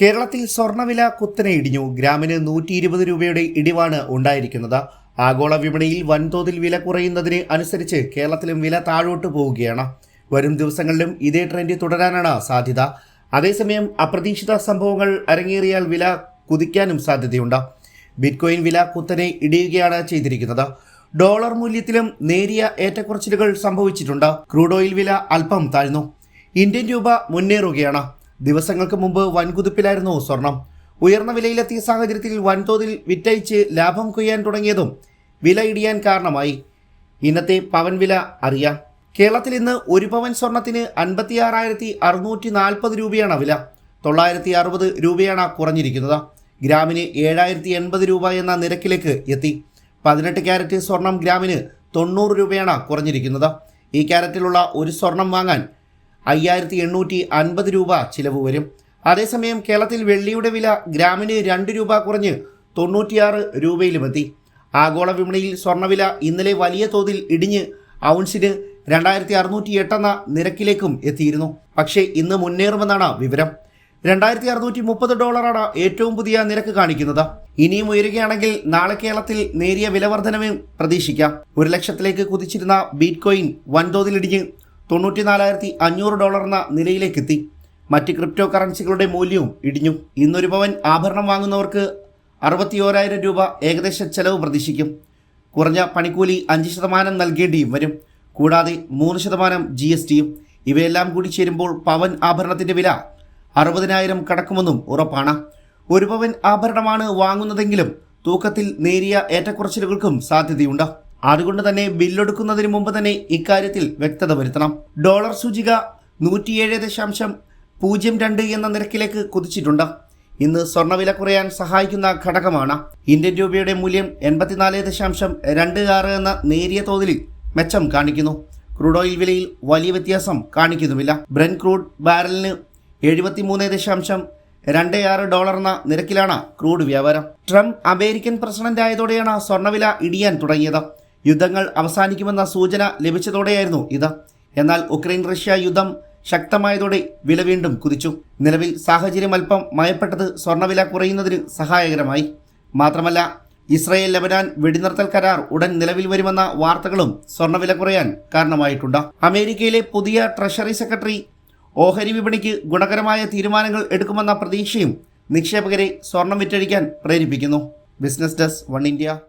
കേരളത്തിൽ സ്വർണവില കുത്തനെ ഇടിഞ്ഞു. ഗ്രാമിന് നൂറ്റി ഇരുപത് രൂപയുടെ ഇടിവാണ് ഉണ്ടായിരിക്കുന്നത്. ആഗോള വിപണിയിൽ വൻതോതിൽ വില കുറയുന്നതിന് അനുസരിച്ച് കേരളത്തിലും വില താഴോട്ട് പോവുകയാണ്. വരും ദിവസങ്ങളിലും ഇതേ ട്രെൻഡ് തുടരാനാണ് സാധ്യത. അതേസമയം അപ്രതീക്ഷിത സംഭവങ്ങൾ അരങ്ങേറിയാൽ വില കുതിക്കാനും സാധ്യതയുണ്ട്. ബിറ്റ്കോയിൻ വില കുത്തനെ ഇടിയുകയാണ് ചെയ്തിരിക്കുന്നത്. ഡോളർ മൂല്യത്തിലും നേരിയ ഏറ്റക്കുറച്ചിലുകൾ സംഭവിച്ചിട്ടുണ്ട്. ക്രൂഡ് ഓയിൽ വില അല്പം താഴ്ന്നു. ഇന്ത്യൻ രൂപ മുന്നേറുകയാണ്. ദിവസങ്ങൾക്ക് മുമ്പ് വൻകുതിപ്പിലായിരുന്നു സ്വർണം. ഉയർന്ന വിലയിലെത്തിയ സാഹചര്യത്തിൽ വൻതോതിൽ വിറ്റഴിച്ച് ലാഭം കൊയ്യാൻ തുടങ്ങിയതും വില ഇടിയാൻ കാരണമായി. ഇന്നത്തെ പവൻ വില അറിയാം. കേരളത്തിൽ ഇന്ന് ഒരു പവൻ സ്വർണത്തിന് അൻപത്തിയാറായിരത്തി അറുന്നൂറ്റി നാൽപ്പത് രൂപയാണ് വില. തൊള്ളായിരത്തി അറുപത് രൂപയാണ് കുറഞ്ഞിരിക്കുന്നത്. ഗ്രാമിന് ഏഴായിരത്തി എൺപത് രൂപ എന്ന നിരക്കിലേക്ക് എത്തി. പതിനെട്ട് ക്യാരറ്റ് സ്വർണം ഗ്രാമിന് തൊണ്ണൂറ് രൂപയാണ് കുറഞ്ഞിരിക്കുന്നത്. ഈ ക്യാരറ്റിലുള്ള ഒരു സ്വർണം വാങ്ങാൻ അയ്യായിരത്തി എണ്ണൂറ്റി അൻപത് രൂപ ചിലവ് വരും. അതേസമയം കേരളത്തിൽ വെള്ളിയുടെ വില ഗ്രാമിന് രണ്ട് രൂപ കുറഞ്ഞ് തൊണ്ണൂറ്റിയാറ് രൂപയിലുമെത്തി. ആഗോള വിപണിയിൽ സ്വർണവില ഇന്നലെ വലിയ തോതിൽ ഇടിഞ്ഞ് ഔൺസിന് രണ്ടായിരത്തി അറുന്നൂറ്റി എട്ടെന്ന നിരക്കിലേക്കും എത്തിയിരുന്നു. പക്ഷേ ഇന്ന് മുന്നേറുമെന്നാണ് വിവരം. രണ്ടായിരത്തി അറുന്നൂറ്റി മുപ്പത് ഡോളറാണ് ഏറ്റവും പുതിയ നിരക്ക് കാണിക്കുന്നത്. ഇനിയും ഉയരുകയാണെങ്കിൽ നാളെ കേരളത്തിൽ നേരിയ വിലവർധനവും പ്രതീക്ഷിക്കാം. ഒരു ലക്ഷത്തിലേക്ക് കുതിച്ചിരുന്ന ബീറ്റ് കോയിൻ വൻതോതിലിടിഞ്ഞ് തൊണ്ണൂറ്റിനാലായിരത്തി അഞ്ഞൂറ് ഡോളർ എന്ന നിലയിലേക്ക് എത്തി മറ്റ് ക്രിപ്റ്റോ കറൻസികളുടെ മൂല്യവും ഇടിഞ്ഞു. ഇന്നൊരു പവൻ ആഭരണം വാങ്ങുന്നവർക്ക് അറുപത്തി ഓരായിരം രൂപ ഏകദേശ ചെലവ് പ്രതീക്ഷിക്കും. കുറഞ്ഞ പണിക്കൂലി അഞ്ച് ശതമാനം നൽകേണ്ടിയും വരും. കൂടാതെ മൂന്ന് ശതമാനം ജി എസ് ടിയും. ഇവയെല്ലാം കൂടി ചേരുമ്പോൾ പവൻ ആഭരണത്തിന്റെ വില അറുപതിനായിരം കടക്കുമെന്നും ഉറപ്പാണ്. ഒരു പവൻ ആഭരണമാണ് വാങ്ങുന്നതെങ്കിലും തൂക്കത്തിൽ നേരിയ ഏറ്റക്കുറച്ചിലുകൾക്കും സാധ്യതയുണ്ട്. അതുകൊണ്ട് തന്നെ ബില്ലെടുക്കുന്നതിന് മുമ്പ് തന്നെ ഇക്കാര്യത്തിൽ വ്യക്തത വരുത്തണം. ഡോളർ സൂചിക നൂറ്റിയേഴ് ദശാംശം പൂജ്യം രണ്ട് എന്ന നിരക്കിലേക്ക് കുതിച്ചിട്ടുണ്ട്. ഇന്ന് സ്വർണവില കുറയാൻ സഹായിക്കുന്ന ഘടകമാണ്. ഇന്ത്യൻ രൂപയുടെ മൂല്യം എൺപത്തിനാല് ദശാംശം രണ്ട് ആറ് എന്ന നേരിയ തോതിൽ മെച്ചം കാണിക്കുന്നു. ക്രൂഡ് ഓയിൽ വിലയിൽ വലിയ വ്യത്യാസം കാണിക്കുന്നുമില്ല. ബ്രെൻ ക്രൂഡ് ബാരലിന് എഴുപത്തിമൂന്ന് ദശാംശം രണ്ട് ആറ് ഡോളർ എന്ന നിരക്കിലാണ് ക്രൂഡ് വ്യാപാരം. ട്രംപ് അമേരിക്കൻ പ്രസിഡന്റ് ആയതോടെയാണ് സ്വർണവില ഇടിയാൻ തുടങ്ങിയത്. യുദ്ധങ്ങൾ അവസാനിക്കുമെന്ന സൂചന ലഭിച്ചതോടെയായിരുന്നു ഇത്. എന്നാൽ ഉക്രൈൻ റഷ്യ യുദ്ധം ശക്തമായതോടെ വില വീണ്ടും കുതിച്ചു. നിലവിൽ സാഹചര്യം അല്പം മയപ്പെട്ടത് സ്വർണവില കുറയുന്നതിന് സഹായകരമായി. മാത്രമല്ല ഇസ്രയേൽ ലബനാൻ വെടിനിർത്തൽ കരാർ ഉടൻ നിലവിൽ വരുമെന്ന വാർത്തകളും സ്വർണവില കുറയാൻ കാരണമായിട്ടുണ്ട്. അമേരിക്കയിലെ പുതിയ ട്രഷറി സെക്രട്ടറി ഓഹരി വിപണിക്ക് ഗുണകരമായ തീരുമാനങ്ങൾ എടുക്കുമെന്ന പ്രതീക്ഷയും നിക്ഷേപകരെ സ്വർണം വിറ്റഴിക്കാൻ പ്രേരിപ്പിക്കുന്നു. Business desk One India.